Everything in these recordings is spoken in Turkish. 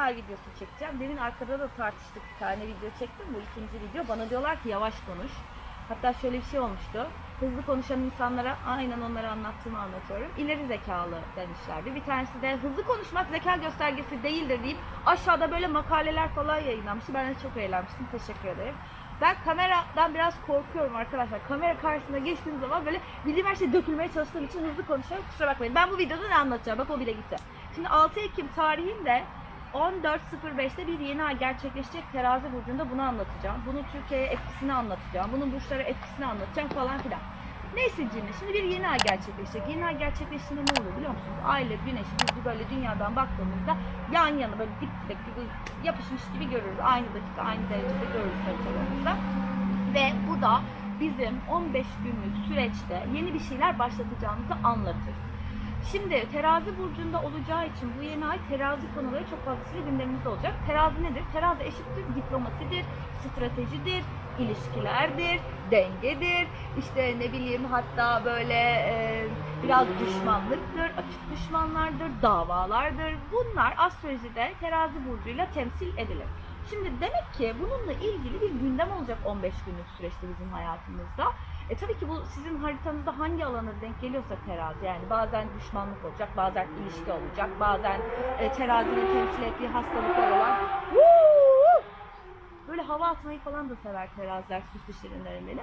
ay videosu çekeceğim. Demin arkada da tartıştık bir tane video çektim. Bu ikinci video. Bana diyorlar ki yavaş konuş. Hatta şöyle bir şey olmuştu. Hızlı konuşan insanlara aynen onları anlattığımı anlatıyorum. İleri zekalı demişlerdi. Bir tanesi de hızlı konuşmak zeka göstergesi değildir deyip aşağıda böyle makaleler falan yayınlamıştı. Ben de çok eğlenmiştim. Teşekkür ederim. Ben kameradan biraz korkuyorum arkadaşlar. Kamera karşısına geçtiğim zaman böyle bildiğim her şey dökülmeye çalıştığım için hızlı konuşuyorum. Kusura bakmayın. Ben bu videoda ne anlatacağım? Bak o bile gitti. Şimdi 6 Ekim tarihinde 14.05'te bir yeni ay gerçekleşecek terazi burcunda bunu anlatacağım. Bunun Türkiye'ye etkisini anlatacağım. Bunun burçlara etkisini anlatacağım falan filan. Neyse Cimri, şimdi bir yeni ay gerçekleşecek. Yeni ay gerçekleştiğinde ne olur biliyor musunuz? Ay ile güneşi biz böyle dünyadan baktığımızda yan yana böyle dik dik gibi yapışmış gibi görürüz. Aynı dakika, aynı derecede görürüz haritalarımızda. Ve bu da bizim 15 günlük süreçte yeni bir şeyler başlatacağımızı anlatır. Şimdi terazi burcunda olacağı için bu yeni ay terazi konuları çok fazlasıyla gündemimizde olacak. Terazi nedir? Terazi eşittir diplomasidir, stratejidir, ilişkilerdir, dengedir. İşte ne bileyim hatta böyle e, biraz düşmanlıktır, açık düşmanlardır, davalardır. Bunlar astrolojide terazi burcuyla temsil edilir. Şimdi demek ki bununla ilgili bir gündem olacak 15 günlük süreçte bizim hayatımızda. E tabii ki bu sizin haritanızda hangi alana denk geliyorsa terazi yani bazen düşmanlık olacak, bazen ilişki olacak, bazen e, terazinin temsil ettiği hastalıklar olan böyle hava atmayı falan da sever teraziler süslü şirinlerin beni.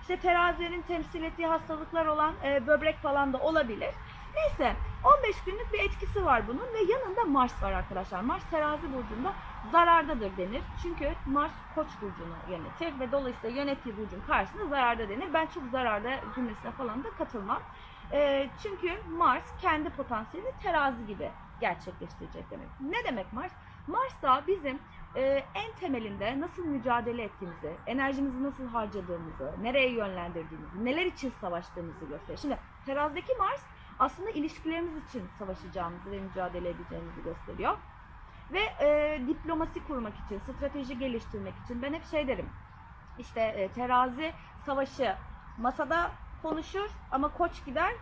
İşte terazilerin temsil ettiği hastalıklar olan e, böbrek falan da olabilir. Neyse 15 günlük bir etkisi var bunun ve yanında Mars var arkadaşlar. Mars terazi burcunda zarardadır denir. Çünkü Mars koç burcunu yönetir ve dolayısıyla yönettiği burcun karşısında zararda denir. Ben çok zararda cümlesine falan da katılmam. Ee, çünkü Mars kendi potansiyelini terazi gibi gerçekleştirecek demek. Ne demek Mars? Mars da bizim e, en temelinde nasıl mücadele ettiğimizi, enerjimizi nasıl harcadığımızı, nereye yönlendirdiğimizi, neler için savaştığımızı gösteriyor. Şimdi terazideki Mars aslında ilişkilerimiz için savaşacağımızı ve mücadele edeceğimizi gösteriyor. Ve e, diplomasi kurmak için, strateji geliştirmek için ben hep şey derim. İşte e, terazi savaşı masada konuşur ama koç gider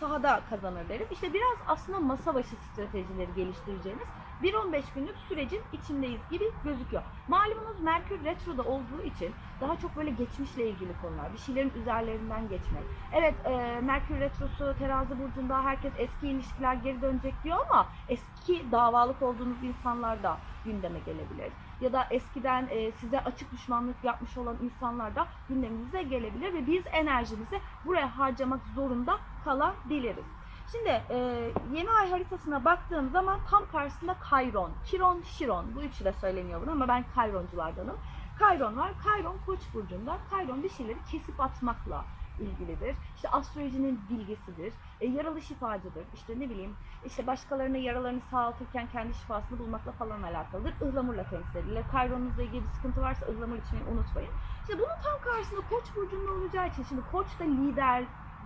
sahada kazanır derim. İşte biraz aslında masa başı stratejileri geliştireceğimiz 1-15 günlük sürecin içindeyiz gibi gözüküyor. Malumunuz Merkür Retro'da olduğu için daha çok böyle geçmişle ilgili konular, bir şeylerin üzerlerinden geçmek. Evet e, Merkür Retrosu terazi burcunda herkes eski ilişkiler geri dönecek diyor ama eski davalık olduğunuz insanlar da gündeme gelebilir. Ya da eskiden e, size açık düşmanlık yapmış olan insanlar da gündemimize gelebilir ve biz enerjimizi buraya harcamak zorunda kalabiliriz. Şimdi e, yeni ay haritasına baktığım zaman tam karşısında Kayron, Kiron, Şiron bu üçü de söyleniyor bunu ama ben Kayronculardanım. Kayron var. Kayron Koç burcunda. Kayron bir şeyleri kesip atmakla ilgilidir. İşte astrolojinin bilgisidir. E, yaralı şifacıdır. İşte ne bileyim işte başkalarına yaralarını sağaltırken kendi şifasını bulmakla falan alakalıdır. Ihlamurla temsil edilir. Kayronunuzla ilgili bir sıkıntı varsa ıhlamur içmeyi unutmayın. İşte bunun tam karşısında Koç burcunda olacağı için şimdi Koç da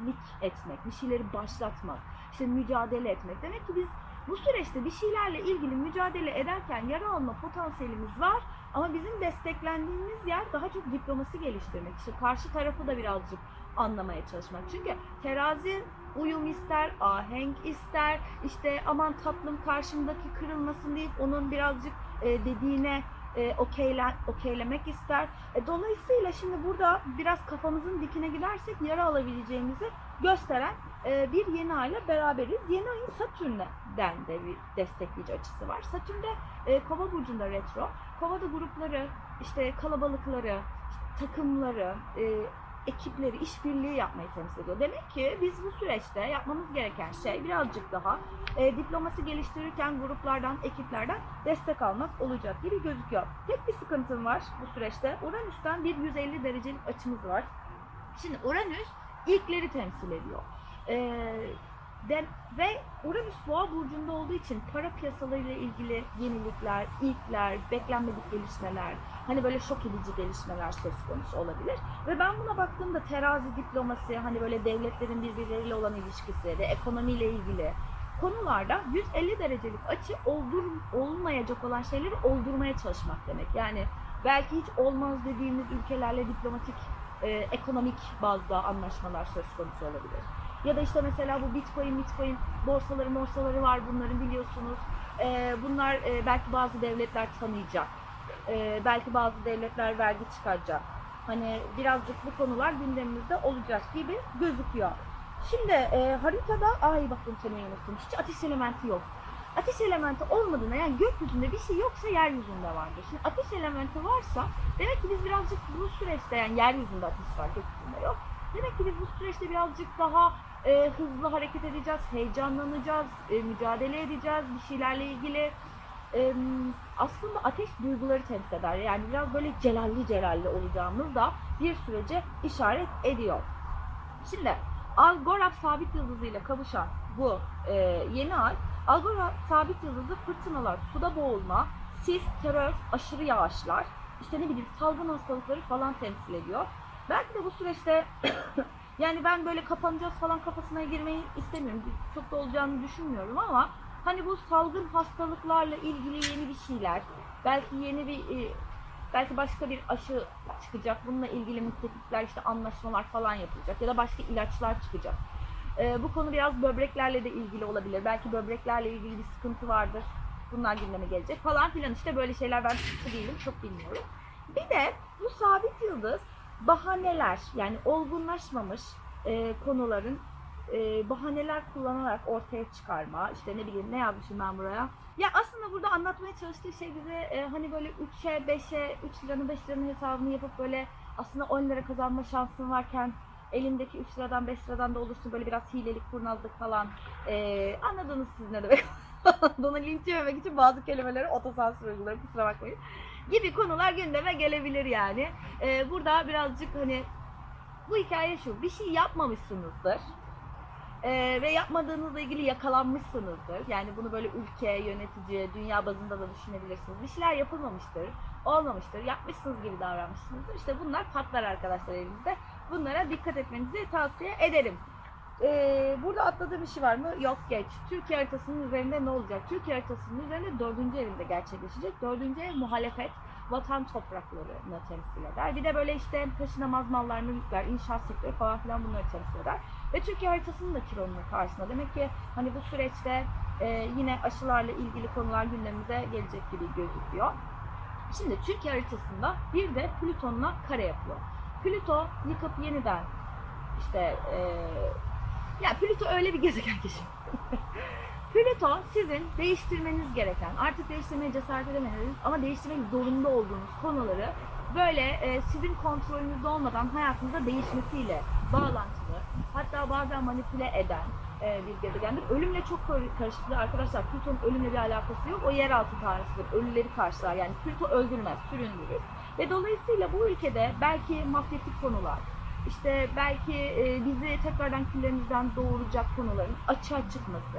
liderlik etmek, bir şeyleri başlatmak, işte mücadele etmek. Demek ki biz bu süreçte bir şeylerle ilgili mücadele ederken yara alma potansiyelimiz var ama bizim desteklendiğimiz yer daha çok diplomasi geliştirmek. İşte karşı tarafı da birazcık anlamaya çalışmak. Çünkü terazi uyum ister, ahenk ister, işte aman tatlım karşımdaki kırılmasın deyip onun birazcık e, dediğine e, okeylen, okeylemek ister. E, dolayısıyla şimdi burada biraz kafamızın dikine gidersek yara alabileceğimizi gösteren e, bir yeni ayla beraberiz. Yeni ayın Satürn'den de bir destekleyici açısı var. Satürn de e, Kova burcunda retro. Kovada grupları, işte kalabalıkları, takımları, e, ekipleri, işbirliği yapmayı temsil ediyor. Demek ki biz bu süreçte yapmamız gereken şey birazcık daha e, diplomasi geliştirirken gruplardan, ekiplerden destek almak olacak gibi gözüküyor. Tek bir sıkıntım var bu süreçte. Uranüs'ten bir 150 derecelik açımız var. Şimdi Uranüs ilkleri temsil ediyor. Ee, de, ve Uranüs Boğa burcunda olduğu için para piyasalarıyla ilgili yenilikler, ilkler, beklenmedik gelişmeler, hani böyle şok edici gelişmeler söz konusu olabilir. Ve ben buna baktığımda terazi diplomasi, hani böyle devletlerin birbirleriyle olan ilişkisi ve ekonomiyle ilgili konularda 150 derecelik açı oldur, olmayacak olan şeyleri oldurmaya çalışmak demek. Yani belki hiç olmaz dediğimiz ülkelerle diplomatik, e, ekonomik bazda anlaşmalar söz konusu olabilir. Ya da işte mesela bu bitcoin, bitcoin borsaları morsaları var bunların biliyorsunuz. e, bunlar e, belki bazı devletler tanıyacak. E, belki bazı devletler vergi çıkaracak. Hani birazcık bu konular gündemimizde olacak gibi gözüküyor. Şimdi e, haritada, ay bak bunu söylemeyi unuttum. Hiç ateş elementi yok. Ateş elementi olmadığında yani gökyüzünde bir şey yoksa yeryüzünde vardır. Şimdi ateş elementi varsa demek ki biz birazcık bu süreçte yani yeryüzünde ateş var gökyüzünde yok. Demek ki biz bu süreçte birazcık daha e, hızlı hareket edeceğiz, heyecanlanacağız, e, mücadele edeceğiz bir şeylerle ilgili. E, aslında ateş duyguları temsil eder. Yani biraz böyle celalli celalli olacağımız da bir sürece işaret ediyor. Şimdi Algorab sabit yıldızı ile kavuşan bu e, yeni ay Algorab sabit yıldızı fırtınalar, suda boğulma, sis, terör, aşırı yağışlar, işte ne bileyim salgın hastalıkları falan temsil ediyor. Belki de bu süreçte yani ben böyle kapanacağız falan kafasına girmeyi istemiyorum. Çok da olacağını düşünmüyorum ama hani bu salgın hastalıklarla ilgili yeni bir şeyler, belki yeni bir e, belki başka bir aşı çıkacak. Bununla ilgili müttefikler işte anlaşmalar falan yapılacak ya da başka ilaçlar çıkacak. Ee, bu konu biraz böbreklerle de ilgili olabilir. Belki böbreklerle ilgili bir sıkıntı vardır. Bunlar gündeme gelecek falan filan işte böyle şeyler ben tutku değilim çok bilmiyorum. Bir de bu sabit yıldız bahaneler yani olgunlaşmamış e, konuların e, bahaneler kullanarak ortaya çıkarma. İşte ne bileyim ne yazmışım ben buraya. Ya aslında burada anlatmaya çalıştığı şey bize e, hani böyle 3'e 5'e 3 liranın 5 liranın hesabını yapıp böyle aslında 10 lira kazanma şansın varken elindeki 3 liradan 5 liradan da olursun böyle biraz hilelik kurnazlık falan. E, anladınız siz ne demek. Bana linç yememek için bazı kelimeleri otosansür uyguluyorum kusura bakmayın. Gibi konular gündeme gelebilir yani. E, burada birazcık hani bu hikaye şu bir şey yapmamışsınızdır. Ee, ve yapmadığınızla ilgili yakalanmışsınızdır. Yani bunu böyle ülke, yönetici, dünya bazında da düşünebilirsiniz. Bir şeyler yapılmamıştır, olmamıştır, yapmışsınız gibi davranmışsınızdır. İşte bunlar patlar arkadaşlar elimizde. Bunlara dikkat etmenizi tavsiye ederim. Ee, burada atladığım şey var mı? Yok geç. Türkiye haritasının üzerinde ne olacak? Türkiye haritasının üzerinde dördüncü evinde gerçekleşecek. Dördüncü ev muhalefet, vatan topraklarını temsil eder. Bir de böyle işte taşınamaz mallar, mülkler, inşaat sektörü falan filan bunları temsil eder. Ve Türkiye haritasının da kironun karşısında. Demek ki hani bu süreçte e, yine aşılarla ilgili konular gündemimize gelecek gibi gözüküyor. Şimdi Türkiye haritasında bir de Plüton'la kare yapıyor. Plüto yıkıp yeniden işte e, ya Plüto öyle bir gezegen ki şimdi. Plüto sizin değiştirmeniz gereken, artık değiştirmeye cesaret edemediğiniz ama değiştirmek zorunda olduğunuz konuları böyle e, sizin kontrolünüzde olmadan hayatınızda değişmesiyle bağlantılı, hatta bazen manipüle eden e, bir gezegendir. Ölümle çok kar- karışıklı arkadaşlar. Plüton'un ölümle bir alakası yok. O yeraltı tanrısıdır. Ölüleri karşılar. Yani Plüto öldürmez, süründürür. Ve dolayısıyla bu ülkede belki mafyatik konular, işte belki e, bizi tekrardan küllerimizden doğuracak konuların açığa çıkması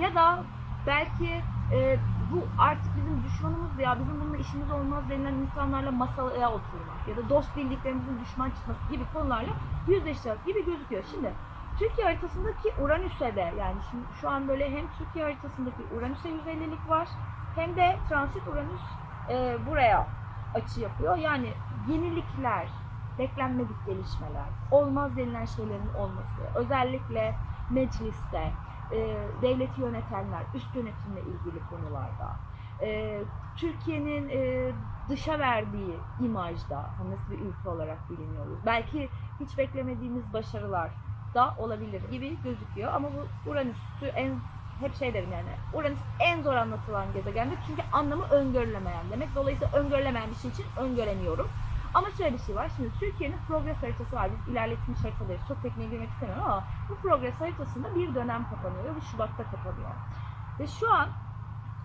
ya da belki e, bu artık bizim düşmanımız ya bizim bununla işimiz olmaz denilen insanlarla masaya oturmak ya da dost bildiklerimizin düşman çıkması gibi konularla yüzleşeceğiz gibi gözüküyor. Şimdi Türkiye haritasındaki Uranüs'e de yani şimdi şu an böyle hem Türkiye haritasındaki Uranüs'e 150'lik var hem de transit Uranüs e, buraya açı yapıyor. Yani yenilikler, beklenmedik gelişmeler, olmaz denilen şeylerin olması, özellikle mecliste, e, devleti yönetenler, üst yönetimle ilgili konularda, e, Türkiye'nin e, dışa verdiği imajda, nasıl bir ülke olarak biliniyoruz, belki hiç beklemediğimiz başarılar da olabilir gibi gözüküyor. Ama bu Uranüs'ü en hep şey derim yani Uranüs en zor anlatılan gezegendir. Çünkü anlamı öngörülemeyen demek. Dolayısıyla öngörülemeyen bir şey için öngöremiyorum. Ama şöyle bir şey var. Şimdi Türkiye'nin progres haritası var. Biz ilerletilmiş haritaları çok tekniğe girmek istemiyorum ama bu progres haritasında bir dönem kapanıyor bu Şubat'ta kapanıyor. Ve şu an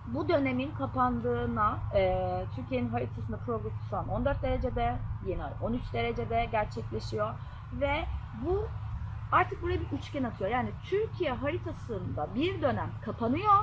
bu dönemin kapandığına e, Türkiye'nin haritasında progres şu an 14 derecede, yeni ay 13 derecede gerçekleşiyor ve bu artık buraya bir üçgen atıyor. Yani Türkiye haritasında bir dönem kapanıyor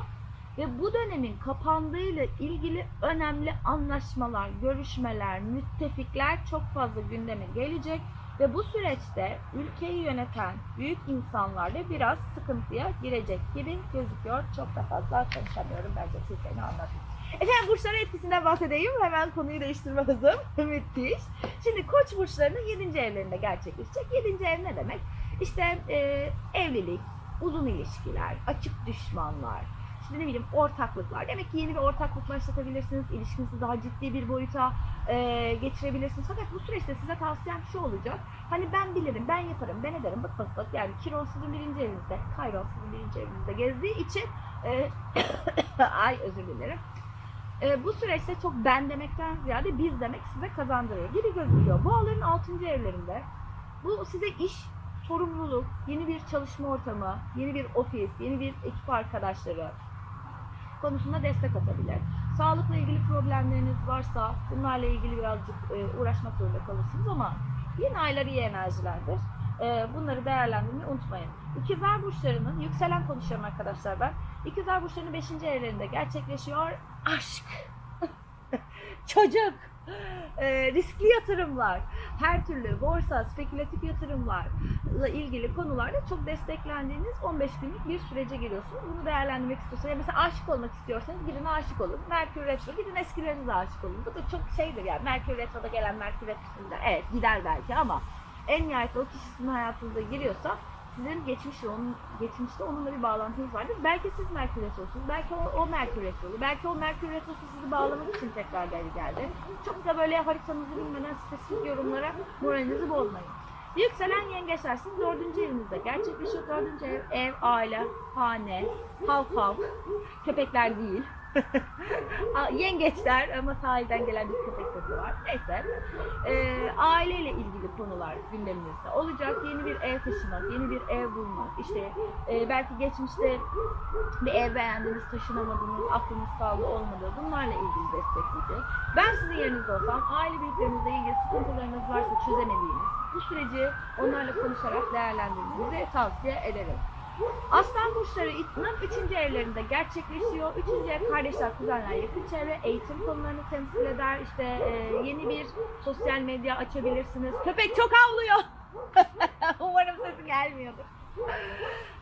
ve bu dönemin kapandığıyla ilgili önemli anlaşmalar, görüşmeler, müttefikler çok fazla gündeme gelecek ve bu süreçte ülkeyi yöneten büyük insanlar da biraz sıkıntıya girecek gibi gözüküyor. Çok da fazla konuşamıyorum bence Türkiye'ni anlatayım. Efendim burçların etkisinden bahsedeyim. Hemen konuyu değiştirme hızım. Müthiş. Şimdi koç burçlarının 7. evlerinde gerçekleşecek. 7. ev ne demek? İşte e, evlilik, uzun ilişkiler, açık düşmanlar, işte ne bileyim ortaklıklar. Demek ki yeni bir ortaklık başlatabilirsiniz. İlişkinizi daha ciddi bir boyuta e, geçirebilirsiniz. Fakat bu süreçte size tavsiyem şu olacak. Hani ben bilirim, ben yaparım, ben ederim. Bak bak bak yani Kiron sizin birinci evinizde, Kayron sizin birinci evinizde gezdiği için e, ay özür dilerim. E, bu süreçte çok ben demekten ziyade biz demek size kazandırıyor gibi gözüküyor. Boğaların 6. evlerinde bu size iş, sorumluluk, yeni bir çalışma ortamı, yeni bir ofis, yeni bir ekip arkadaşları konusunda destek atabilir. Sağlıkla ilgili problemleriniz varsa bunlarla ilgili birazcık e, uğraşmak zorunda kalırsınız ama yeni aylar iyi enerjilerdir. E, bunları değerlendirmeyi unutmayın. İkizler burçlarının yükselen konuşuyorum arkadaşlar ben. İkizler burçlarının 5. evlerinde gerçekleşiyor aşk, çocuk, e, riskli yatırımlar, her türlü borsa, spekülatif yatırımlarla ilgili konularda çok desteklendiğiniz 15 günlük bir sürece giriyorsunuz. Bunu değerlendirmek istiyorsanız, mesela aşık olmak istiyorsanız birine aşık olun. Merkür Retro, gidin eskilerinize aşık olun. Bu da çok şeydir yani. Merkür Retro'da gelen Merkür Retro'sunda evet gider belki ama en nihayetinde o kişi sizin hayatınıza giriyorsa sizin geçmişle onun geçmişte onunla bir bağlantınız vardır. Belki siz Merkür Retro'sunuz, belki o, o Merkür Retro'lu, belki o Merkür Retro'su sizi bağlamak için tekrar geri geldi. Çok da böyle haritanızı bilmeden spesifik yorumlara moralinizi bozmayın. Yükselen yengeçler sizin dördüncü evinizde gerçekleşiyor. Dördüncü ev, ev, aile, hane, halk halk, köpekler değil. Yengeçler ama sahilden gelen bir köpek sesi var. Neyse. Ee, aileyle ilgili konular gündeminizde olacak. Yeni bir ev taşımak, yeni bir ev bulmak. İşte e, belki geçmişte bir ev beğendiniz, taşınamadınız, aklınız kaldı olmadı. Bunlarla ilgili destekleyecek. Ben sizin yerinizde olsam aile büyüklerinizle ilgili sıkıntılarınız varsa çözemediğiniz bu süreci onlarla konuşarak değerlendirmenizi tavsiye ederim. Aslan burçlarının 3. evlerinde gerçekleşiyor. 3. ev kardeşler, kuzenler, yakın çevre, eğitim konularını temsil eder. İşte e, yeni bir sosyal medya açabilirsiniz. Köpek çok havlıyor. Umarım sesi gelmiyordur.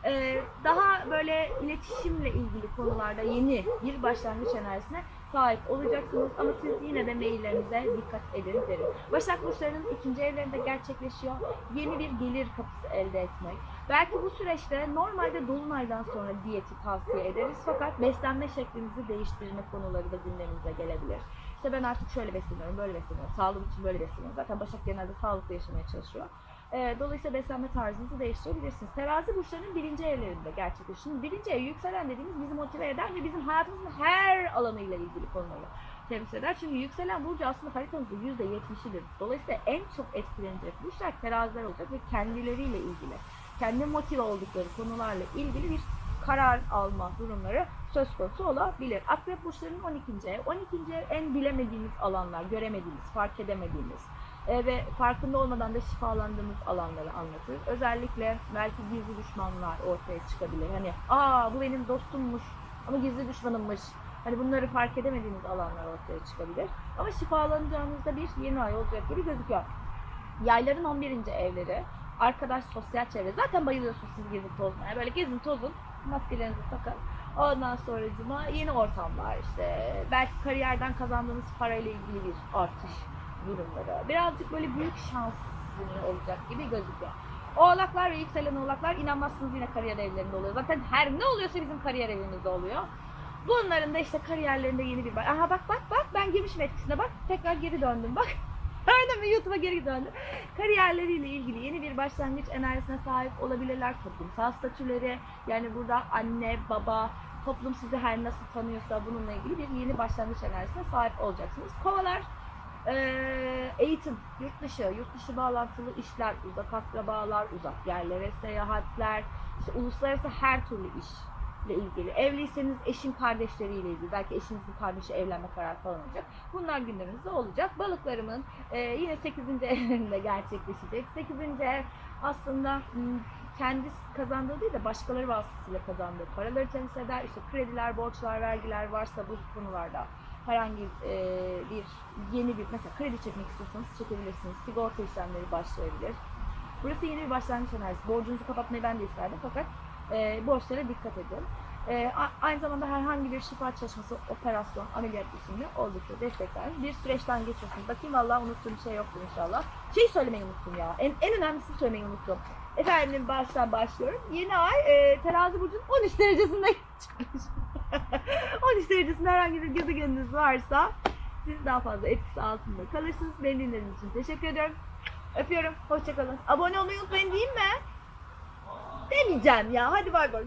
Ee, daha böyle iletişimle ilgili konularda yeni bir başlangıç enerjisine sahip olacaksınız ama siz yine de maillerinize dikkat edin derim. Başak Burçları'nın ikinci evlerinde gerçekleşiyor. Yeni bir gelir kapısı elde etmek. Belki bu süreçte normalde Dolunay'dan sonra diyeti tavsiye ederiz fakat beslenme şeklinizi değiştirme konuları da gündemimize gelebilir. İşte ben artık şöyle besleniyorum, böyle besleniyorum, sağlığım için böyle besleniyorum. Zaten Başak genelde sağlıklı yaşamaya çalışıyor. Ee, dolayısıyla beslenme tarzınızı değiştirebilirsiniz. Terazi burçlarının birinci evlerinde gerçekleşiyor. Şimdi birinci ev yükselen dediğimiz bizi motive eder ve bizim hayatımızın her alanıyla ilgili konuları temsil eder. Çünkü yükselen burcu aslında haritanızın %70'idir. Dolayısıyla en çok etkilenecek burçlar teraziler olacak ve kendileriyle ilgili, kendi motive oldukları konularla ilgili bir karar alma durumları söz konusu olabilir. Akrep burçlarının 12. ev. 12. ev en bilemediğimiz alanlar, göremediğimiz, fark edemediğimiz, e, ve farkında olmadan da şifalandığımız alanları anlatır. Özellikle belki gizli düşmanlar ortaya çıkabilir. Hani aa bu benim dostummuş ama gizli düşmanımmış. Hani bunları fark edemediğimiz alanlar ortaya çıkabilir. Ama şifalanacağınızda bir yeni ay olacak gibi gözüküyor. Yayların 11. evleri, arkadaş sosyal çevre. Zaten bayılıyorsunuz siz gezip tozmaya. Böyle gezin tozun, maskelerinizi takın. Ondan sonra cuma yeni ortamlar işte belki kariyerden kazandığınız parayla ilgili bir artış durumları. Birazcık böyle büyük şans olacak gibi gözüküyor. Oğlaklar ve yükselen oğlaklar inanmazsınız yine kariyer evlerinde oluyor. Zaten her ne oluyorsa bizim kariyer evimizde oluyor. Bunların da işte kariyerlerinde yeni bir bak. Aha bak bak bak ben girmişim etkisine bak. Tekrar geri döndüm bak. Öyle mi YouTube'a geri döndüm. Kariyerleriyle ilgili yeni bir başlangıç enerjisine sahip olabilirler. Toplumsal statüleri yani burada anne, baba, toplum sizi her nasıl tanıyorsa bununla ilgili bir yeni başlangıç enerjisine sahip olacaksınız. Kovalar ee, eğitim, yurt dışı, yurt dışı bağlantılı işler, uzak akrabalar, uzak yerlere seyahatler, işte uluslararası her türlü işle ilgili. Evliyseniz eşin kardeşleriyle ilgili, belki eşinizin kardeşi evlenme kararı falan olacak. Bunlar gündemimizde olacak. Balıklarımın e, yine 8. evlerinde gerçekleşecek. 8. ev aslında m, kendi kazandığı değil de başkaları vasıtasıyla kazandığı paraları temsil eder. İşte krediler, borçlar, vergiler varsa bu konularda herhangi e, bir yeni bir mesela kredi çekmek istiyorsanız çekebilirsiniz. Sigorta işlemleri başlayabilir. Burası yeni bir başlangıç enerjisi. Borcunuzu kapatmayı ben de isterdim fakat e, borçlara dikkat edin. E, aynı zamanda herhangi bir şifa çalışması, operasyon, ameliyat işini oldukça destekler. Bir süreçten geçiyorsunuz. Bakayım vallahi unuttuğum şey yoktur inşallah. Şey söylemeyi unuttum ya. En, en önemlisini söylemeyi unuttum. Efendim baştan başlıyorum. Yeni ay e, terazi burcunun 13 derecesinde çıkmış. Davranış derecesinde herhangi bir gezegeniniz varsa siz daha fazla etkisi altında kalırsınız. Beni dinlediğiniz için teşekkür ediyorum. Öpüyorum. Hoşçakalın. Abone olmayı unutmayın değil mi? Demeyeceğim ya. Hadi bay bay.